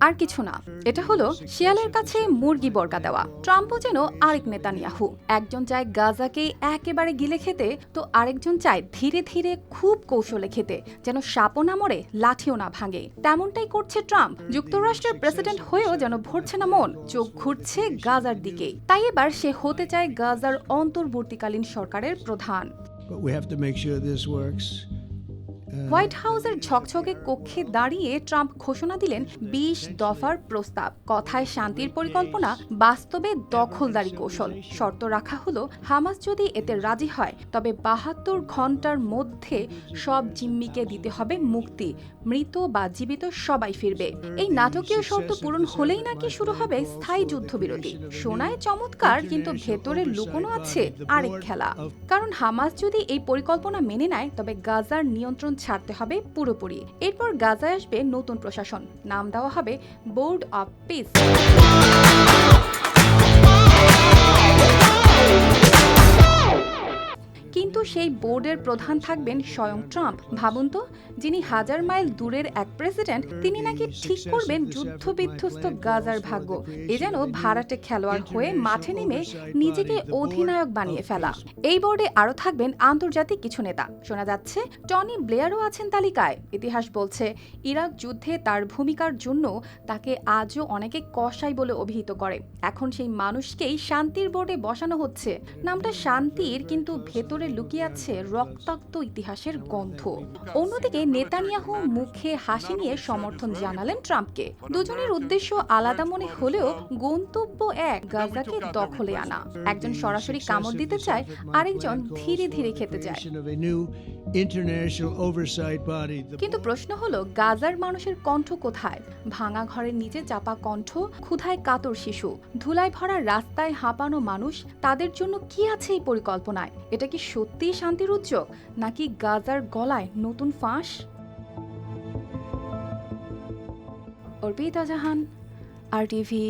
আর কিছু না। এটা হলো শিয়ালের কাছে মুরগি বর্গা দেওয়া। ট্রাম্পও যেন আরেক নেতানিয়াহু। একজন চায় গাজাকে একেবারে গিলে খেতে তো আরেকজন চায় ধীরে ধীরে খুব কৌশলে খেতে যেন সাপও না মরে লাঠিও না ভাঙে। তেমনটাই করছে ট্রাম্প। যুক্তরাষ্ট্রের প্রেসিডেন্ট হয়েও যেন ভরছে না মন চোখ ঘুরছে গাজার দিকে। তাই এবার সে হতে চায় গাজার অন্তর্বর্তীকালীন সরকারের প্রধান। But we have to make sure this works. White হাউসের ঝকঝকে কক্ষে দাঁড়িয়ে ট্রাম্প ঘোষণা দিলেন বিশ দফার প্রস্তাব। কথায় শান্তির পরিকল্পনা, বাস্তবে দখলদারি কৌশল। শর্ত রাখা হলো, হামাস যদি এতে রাজি হয়, তবে বাহাত্তর ঘণ্টার মধ্যে সব জিম্মিকে দিতে হবে মুক্তি। মৃত বা জীবিত সবাই ফিরবে। এই নাটকীয় শর্ত পূরণ হলেই নাকি শুরু হবে স্থায়ী যুদ্ধবিরতি। শোনায় চমৎকার, কিন্তু ভেতরে লুকোনো আছে আরেক খেলা। কারণ হামাস যদি এই পরিকল্পনা মেনে নেয়, তবে গাজার নিয়ন্ত্রণ ছাড়তে হবে পুরোপুরি। এরপর গাজায় আসবে নতুন প্রশাসন। নাম দেওয়া হবে বোর্ড অফ পিস। সেই বোর্ডের প্রধান থাকবেন স্বয়ং ট্রাম্প। ভাবুন তো, যিনি হাজার মাইল দূরের এক প্রেসিডেন্ট, তিনি নাকি ঠিক করবেন যুদ্ধ বিধ্বস্ত গাজার ভাগ্য। এ যেন ভাড়াটে খেলোয়াড় হয়ে মাঠে নেমে নিজেকে অধিনায়ক বানিয়ে ফেলা। এই বোর্ডে আরও থাকবেন আন্তর্জাতিক কিছু নেতা। শোনা যাচ্ছে, টনি ব্লেয়ারও আছেন তালিকায়। ইতিহাস বলছে, ইরাক যুদ্ধে তার ভূমিকার জন্য তাকে আজও অনেকে কসাই বলে অভিহিত করে। এখন সেই মানুষকেই শান্তির বোর্ডে বসানো হচ্ছে। নামটা শান্তির, কিন্তু ভেতরে লুকিয়ে আছে রক্তাক্ত ইতিহাসের গন্ধ। অন্যদিকে নেতানিয়াহু মুখে হাসি নিয়ে সমর্থন জানালেন ট্রাম্পকে। দুজনের উদ্দেশ্য আলাদা মনে হলেও গন্তব্য এক, গাজাকে দখলে আনা। একজন সরাসরি কামড় দিতে চায়, আরেকজন ধীরে ধীরে খেতে চায়। কিন্তু প্রশ্ন হলো, গাজার মানুষের কণ্ঠ কোথায়? ভাঙা ঘরের নিচে চাপা কণ্ঠ, ক্ষুধায় কাতর শিশু, ধুলায় ভরা রাস্তায় হাঁপানো মানুষ, তাদের জন্য কি আছে এই পরিকল্পনায়? এটা কি সত্যিই শান্তির উদ্যোগ নাকি গাজার গলায় নতুন ফাঁস? Arpita Jahan R TV.